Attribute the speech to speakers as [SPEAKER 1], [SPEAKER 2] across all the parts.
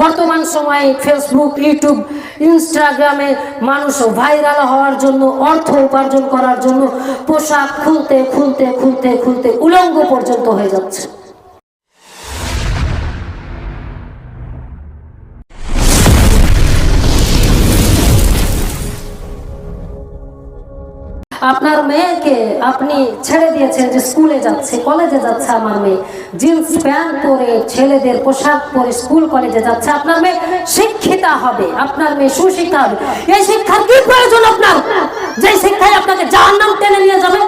[SPEAKER 1] বর্তমান সময়ে Facebook YouTube ইনস্টাগ্রামে মানুষ ভাইরাল হওয়ার জন্য, অর্থ উপার্জন করার জন্য পোশাক খুলতে খুলতে খুলতে খুলতে উলঙ্গ পর্যন্ত হয়ে যাচ্ছে। আপনার মেয়েকে আপনি ছেড়ে দিয়েছেন যে স্কুলে যাচ্ছে, কলেজে যাচ্ছে আমার মেয়ে। জিন্স প্যান্ট পরে ছেলেদের পোশাক পরে স্কুল, কলেজে যাচ্ছে। আপনার মেয়ে শিক্ষিতা হবে, আপনার মেয়ে সুশিক্ষা হবে। এই শিক্ষার কি প্রয়োজন আপনার? যে শিক্ষায় আপনাকে জাহান্নাম টেনে নিয়ে যাবে।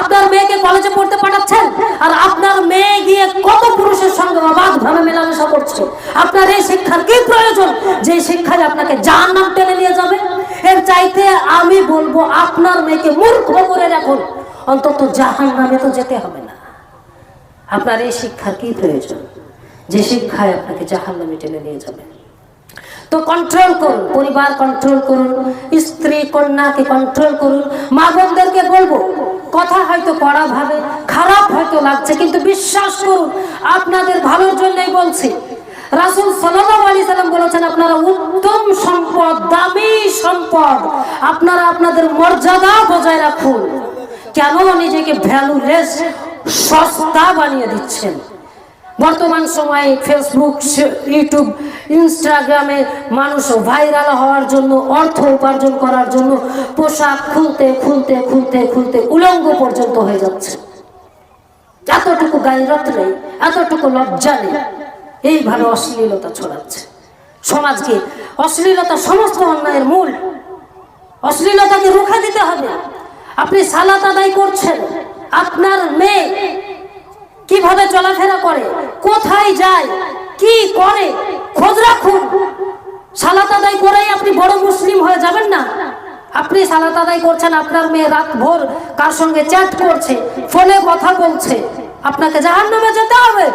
[SPEAKER 1] আপনার মেয়েকে কলেজে পড়তে পাঠাচ্ছেন, আর আপনার মেয়ে গিয়ে কত পুরুষের সঙ্গে অবাধ ভাবে মেলামেশা করছে। আপনার এই শিক্ষার কি প্রয়োজন? যে শিক্ষায় আপনাকে জাহান নাম টেনে নিয়ে যাবে। এর চাইতে আমি আপনার মেয়েকে মূর্খ করে রাখুন। অন্তত জাহান নামে তো যেতে হবে না। আপনার এই শিক্ষার কি প্রয়োজন? যে শিক্ষায় আপনাকে জাহান নামে টেনে নিয়ে যাবে। তো কন্ট্রোল করুন, পরিবার কন্ট্রোল করুন, স্ত্রী কন্যাকে কন্ট্রোল করুন মা বোনদেরকে বলব, কথা হয়তো কড়া ভাবে, খারাপ হয়তো লাগছে, কিন্তু বিশ্বাস করুন, আপনাদের ভালোর জন্যই বলছি। রাসুল সাল্লাম বলেছেন, আপনারা উত্তম সম্পদ সম্পদ, আপনারা আপনাদের মর্যাদা বজায় রাখুন। কেন নিজেকে ভ্যালুলেস সস্তা বানিয়ে দিচ্ছেন? বর্তমান সময়ে ফেসবুক ইউটিউব ইনস্টাগ্রামে মানুষ ভাইরাল হওয়ার জন্য, অর্থ উপার্জন করার জন্য পোশাক খুলতে খুলতে খুলতে খুলতে উলঙ্গ পর্যন্ত হয়ে যাচ্ছে। এতটুকু গাইরত নেই, এতটুকু লজ্জা নেই। এইভাবে অশ্লীলতা ছড়াচ্ছে। সমাজকে। অশ্লীলতা সমস্ত অন্যায়ের মূল। অশ্লীলতাকে রুখে দিতে হবে। আপনি সালাত আদায় করছেন। আপনার মেয়ে কীভাবে চলাফেরা করে? কোথায় যায়? কি করে? খোঁজ রাখুন। সালাত আদায় করেই আপনি বড় মুসলিম হয়ে যাবেন না। আপনি সালাত আদায় করছেন, আপনার মেয়ে রাত ভোর কার সঙ্গে চ্যাট করছে, ফোনে কথা বলছে। আপনাকে জাহান যেতে হবে।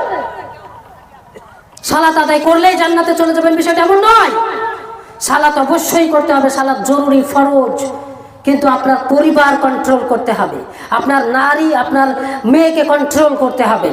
[SPEAKER 1] সালাত আদায় করলেই জান্নাতে চলে যাবেন, বিষয়টা এমন নয়। সালাত অবশ্যই করতে হবে, সালাত জরুরি, ফরজ। কিন্তু আপনার পরিবার কন্ট্রোল করতে হবে। আপনার নারী, আপনার মেয়েকে কন্ট্রোল করতে হবে।